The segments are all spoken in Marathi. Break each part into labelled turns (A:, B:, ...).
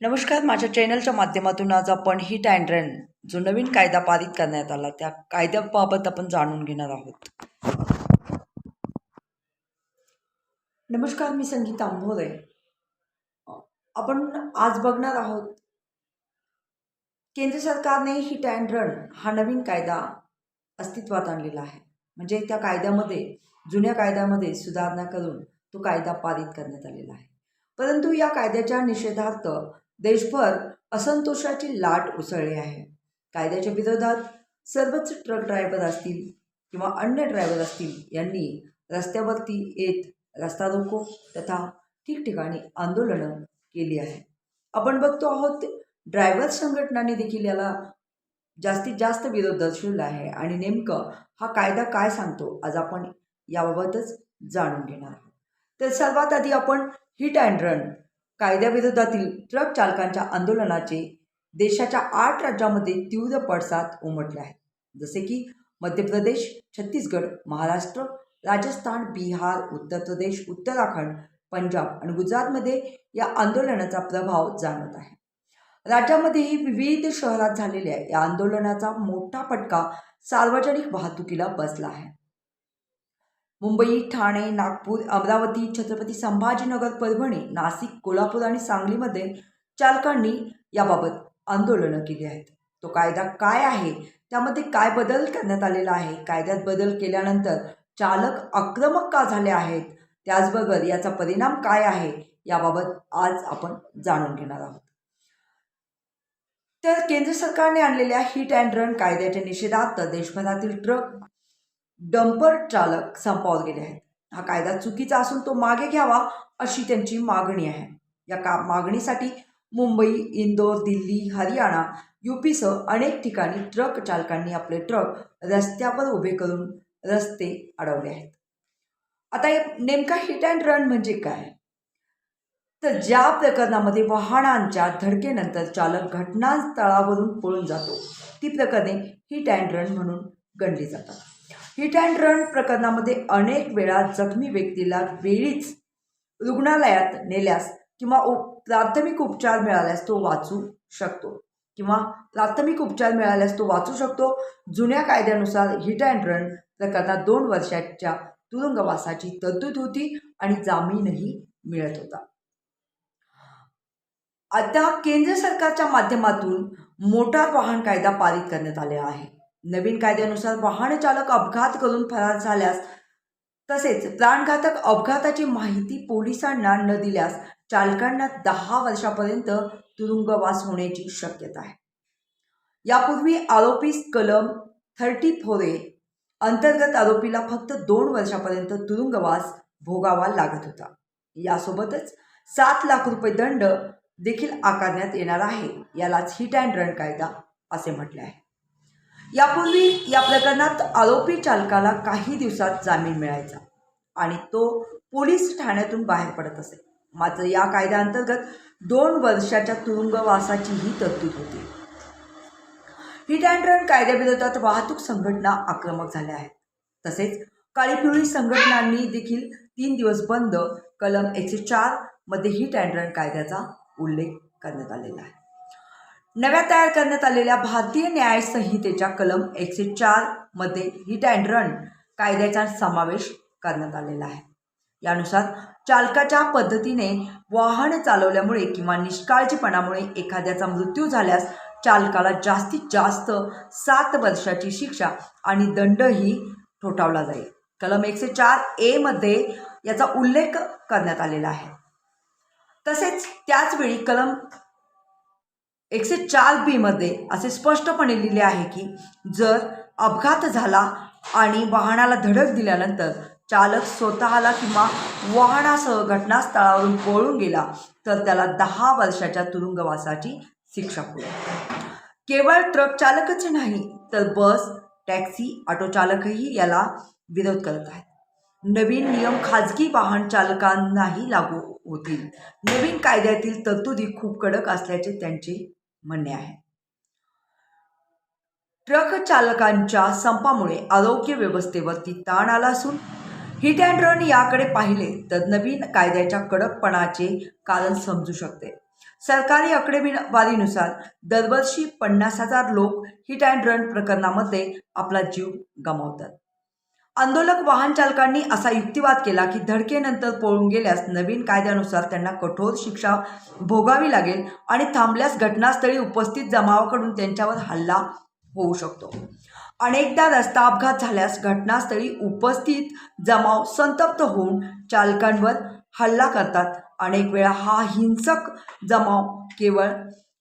A: नमस्कार माझ्या चॅनलच्या माध्यमातून आज आपण हिट अँड रन जो नवीन कायदा पारित करण्यात आला त्या कायद्याबाबत आपण जाणून घेणार आहोत. नमस्कार मी संगीता आंभोरे आपण आज बघणार आहोत केंद्र सरकारने हिट अँड रन हा नवीन कायदा अस्तित्वात आणलेला आहे. म्हणजे त्या कायद्यामध्ये जुन्या कायद्यामध्ये सुधारणा करून तो कायदा पारित करण्यात आलेला आहे. परंतु या कायद्याच्या निषेधार्थ देशभर असंतोषाची लाट उसळली आहे. कायद्याच्या विरोधात सर्वच ट्रक ड्रायव्हर असतील किंवा अन्य ड्रायव्हर असतील यांनी रस्त्यावरती येत रस्ता रोको तथा ठिकठिकाणी आंदोलनं केली आहे. आपण बघतो आहोत ड्रायव्हर संघटनांनी देखील याला जास्तीत जास्त विरोध दर्शवला आहे आणि नेमकं हा कायदा काय सांगतो आज आपण याबाबतच जाणून घेणार आहोत. तर सर्वात आधी आपण हिट अँड रन कायद्याविरोधातील ट्रक चालकांच्या आंदोलनाचे देशाच्या आठ राज्यामध्ये तीव्र पडसाद उमटले आहेत. जसे की मध्य प्रदेश छत्तीसगड महाराष्ट्र राजस्थान बिहार उत्तर प्रदेश उत्तराखंड पंजाब आणि गुजरातमध्ये या आंदोलनाचा प्रभाव जाणवत आहे. राज्यामध्येही विविध शहरात झालेल्या या आंदोलनाचा मोठा फटका सार्वजनिक वाहतुकीला बसला आहे. मुंबई ठाणे नागपूर अमरावती छत्रपती संभाजीनगर परभणी नाशिक कोल्हापूर आणि सांगलीमध्ये चालकांनी याबाबत आंदोलनं केली आहेत. तो कायदा काय आहे? त्यामध्ये काय बदल करण्यात आलेला आहे? कायद्यात बदल केल्यानंतर चालक आक्रमक का झाले आहेत? त्याचबरोबर याचा परिणाम काय आहे? याबाबत आज आपण जाणून घेणार आहोत. तर केंद्र सरकारने आणलेल्या हिट अँड रन कायद्याच्या निषेधार्थ देशभरातील ट्रक डंपर चालक संपावर गेले आहेत. हा कायदा चुकीचा असून तो मागे घ्यावा अशी त्यांची मागणी आहे. या का मागणीसाठी मुंबई इंदोर दिल्ली हरियाणा युपीसह अनेक ठिकाणी ट्रक चालकांनी आपले ट्रक रस्त्यावर उभे करून रस्ते अडवले आहेत. आता हे नेमका हिट अँड रन म्हणजे काय? तर ज्या प्रकरणामध्ये वाहनांच्या धडकेनंतर चालक घटनास्थळावरून पळून जातो ती प्रकरणे हिट अँड रन म्हणून गणली जातात. हिट अँड रन प्रकरणामध्ये अनेक वेळा जखमी व्यक्तीला वेळीच रुग्णालयात नेल्यास किंवा उप प्राथमिक उपचार मिळाल्यास तो वाचू शकतो किंवा प्राथमिक उपचार मिळाल्यास तो वाचू शकतो. जुन्या कायद्यानुसार हिट अँड रन प्रकरणात दोन वर्षाच्या तुरुंगवासाची तरतूद होती आणि जामीनही मिळत होता. आता केंद्र सरकारच्या माध्यमातून मोटार वाहन कायदा पारित करण्यात आलेला आहे. नवीन कायद्यानुसार वाहन चालक अपघात करून फरार झाल्यास तसेच प्राणघातक अपघाताची माहिती पोलिसांना न दिल्यास चालकांना दहा वर्षापर्यंत तुरुंगवास होण्याची शक्यता आहे. यापूर्वी आरोपी कलम थर्टी फोर ए अंतर्गत आरोपीला फक्त दोन वर्षापर्यंत तुरुंगवास भोगावा लागत होता. यासोबतच सात लाख रुपये दंड देखील आकारण्यात येणार आहे. यालाच हिट अँड रन कायदा असे म्हटले आहे. यापूर्वी या प्रकरणात आरोपी चालकाला काही दिवसात जामीन मिळायचा आणि तो पोलीस ठाण्यातून बाहेर पडत असे. मात्र या कायद्याअंतर्गत दोन वर्षाच्या तुरुंगवासाचीही तरतूद होती. हिट अँड रन कायद्याविरोधात वाहतूक संघटना आक्रमक झाल्या आहेत. तसेच काळीपिवळी संघटनांनी देखील तीन दिवस बंद कलम एकशे चारमध्ये हिट अँड रन कायद्याचा उल्लेख करण्यात आलेला आहे. नव्या तयार करण्यात आलेल्या भारतीय न्याय संहितेच्या कलम एकशे चारमध्ये हिट अँड रन कायद्याचा समावेश करण्यात आलेला आहे. यानुसार चालकाच्या पद्धतीने वाहन चालवल्यामुळे किंवा निष्काळजीपणामुळे एखाद्याचा मृत्यू झाल्यास चालकाला जास्तीत जास्त सात वर्षाची शिक्षा आणि दंडही ठोठावला जाईल. कलम एकशे चार एमध्ये याचा उल्लेख करण्यात आलेला आहे. तसेच त्याचवेळी कलम एकशे चार बीमध्ये असे स्पष्टपणे लिहिले आहे की जर अपघात झाला आणि वाहनाला धडक दिल्यानंतर चालक स्वतःला किंवा वाहनासह घटनास्थळावरून पळून गेला तर त्याला दहा वर्षाच्या तुरुंगवासाची शिक्षा होईल केवळ ट्रक चालकच नाही तर बस टॅक्सी ऑटो चालकही याला विरोध करत आहेत. नवीन नियम खाजगी वाहन चालकांनाही लागू होतील. नवीन कायद्यातील तरतुदी खूप कडक असल्याचे त्यांचे म्हणणे आहे. ट्रक चालकांच्या संपामुळे आरोग्य व्यवस्थेवरती ताण आला असून हिट अँड रन याकडे पाहिले तर नवीन कायद्याच्या कडकपणाचे कारण समजू शकते. सरकारी आकडेवारीनुसार दरवर्षी पन्नास हजार लोक हिट अँड रन प्रकरणामध्ये आपला जीव गमावतात. आंदोलक वाहन चालकांनी असा युक्तिवाद केला की धडकेनंतर पळून गेल्यास नवीन कायद्यानुसार त्यांना कठोर शिक्षा भोगावी लागेल आणि थांबल्यास घटनास्थळी उपस्थित जमावाकडून त्यांच्यावर हल्ला होऊ शकतो. अनेकदा रस्ता अपघात झाल्यास घटनास्थळी उपस्थित जमाव संतप्त होऊन चालकांवर हल्ला करतात. अनेक वेळा हा हिंसक जमाव केवळ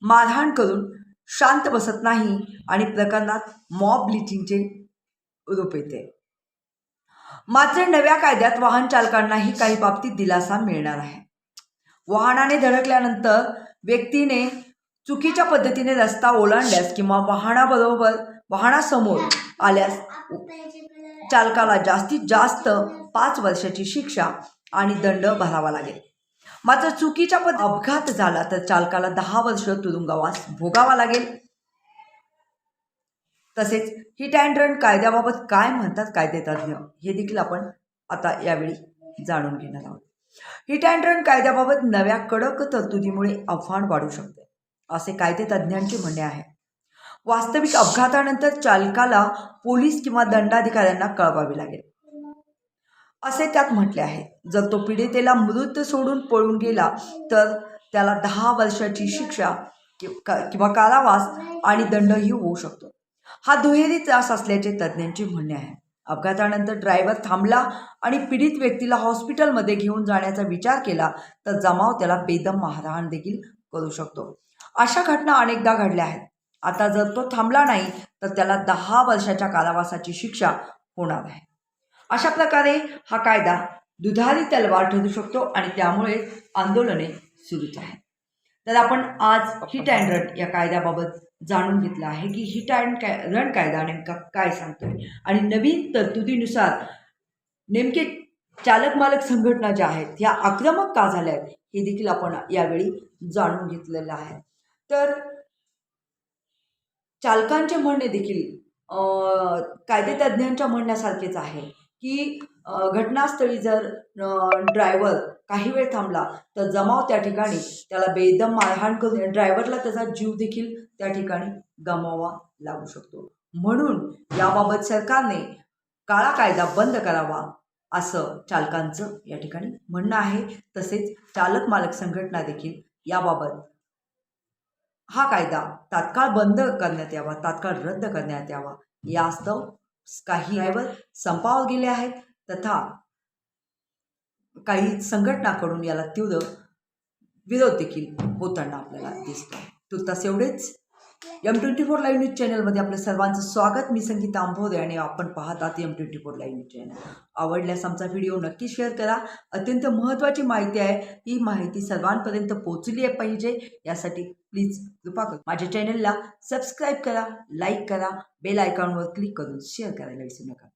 A: मारहाण करून शांत बसत नाही आणि प्रकरणात मॉब ब्लिचिंगचे रूप येते. मात्र नव्या कायद्यात वाहन चालकांनाही काही बाबतीत दिलासा मिळणार आहे. वाहनाने धडकल्यानंतर व्यक्तीने चुकीच्या पद्धतीने रस्ता ओलांडल्यास किंवा वाहनाबरोबर वाहनासमोर आल्यास चालकाला जास्तीत जास्त पाच वर्षाची शिक्षा आणि दंड भरावा लागेल. मात्र चुकीच्या पद अपघात झाला तर चालकाला दहा वर्ष तुरुंगवास भोगावा लागेल. तसेच हिट अँड रन कायद्याबाबत काय म्हणतात कायदेतज्ञ हे देखील आपण आता यावेळी जाणून घेणार आहोत. हिट अँड रन कायद्याबाबत नव्या कडक तरतुदीमुळे आव्हान वाढू शकते असे कायदेतज्ञांचे म्हणणे आहे. वास्तविक अपघातानंतर चालकाला पोलीस किंवा दंडाधिकाऱ्यांना कळवावे लागेल. असे त्यात म्हटले आहे जर तो पीडितेला मृत सोडून पळून गेला तर त्याला दहा वर्षाची शिक्षा किंवा कारावास आणि दंडही होऊ शकतो. हा दुहेरी त्रास असल्याचे तज्ज्ञांचे म्हणणे आहे. अपघातानंतर ड्रायव्हर थांबला आणि पीडित व्यक्तीला हॉस्पिटलमध्ये घेऊन जाण्याचा विचार केला तर जमाव त्याला बेदम मारहाण देखील करू शकतो. अशा घटना अनेकदा घडल्या आहेत. आता जर तो थांबला नाही तर त्याला दहा वर्षाच्या कारावासाची शिक्षा होणार आहे. अशा प्रकारे हा कायदा दुधारी तलवार ठरू शकतो आणि त्यामुळे आंदोलने सुरूच आहेत. तर आपण आज हिट अँड रन या कायद्याबाबत जाणून घेतलं आहे की हिट अँड काय रण कायदा नेमका काय सांगतोय? आणि नवीन तरतुदीनुसार नेमके चालक मालक संघटना ज्या आहेत ह्या आक्रमक का झाल्या आहेत हे देखील आपण यावेळी जाणून घेतलेलं आहे. तर चालकांचे म्हणणे देखील कायदेतज्ञांच्या म्हणण्यासारखेच आहे. की घटनास्थळी जर ड्रायव्हर काही वेळ थांबला तर जमाव त्या ठिकाणी. त्याला बेदम मारहाण करून ड्रायव्हरला त्याचा जीव देखील त्या ठिकाणी गमावा लागू शकतो. म्हणून याबाबत सरकारने काळा कायदा बंद करावा असं चालकांचं या ठिकाणी म्हणणं आहे. तसेच चालक मालक संघटना देखील याबाबत हा कायदा तात्काळ बंद करण्यात यावा तात्काळ रद्द करण्यात यावा यास्तव काही ड्रायव्हर संपावर गेले आहेत तथा काही संघटनाकडून याला तीव्र विरोध देखील होताना आपल्याला दिसतो. तुर्तास एवढेच M twenty four live news चॅनलमध्ये आपलं सर्वांचं स्वागत. मी संगीता आंभोरे आणि आपण पाहतात M twenty four live news channel आवडल्यास आमचा व्हिडिओ नक्की शेअर करा. अत्यंत महत्त्वाची माहिती आहे. ही माहिती सर्वांपर्यंत पोहोचली आहे पाहिजे. यासाठी प्लीज कृपा करा माझ्या चॅनलला सबस्क्राईब करा लाईक करा बेल आयकॉनवर क्लिक करून शेअर करायला विसरू नका.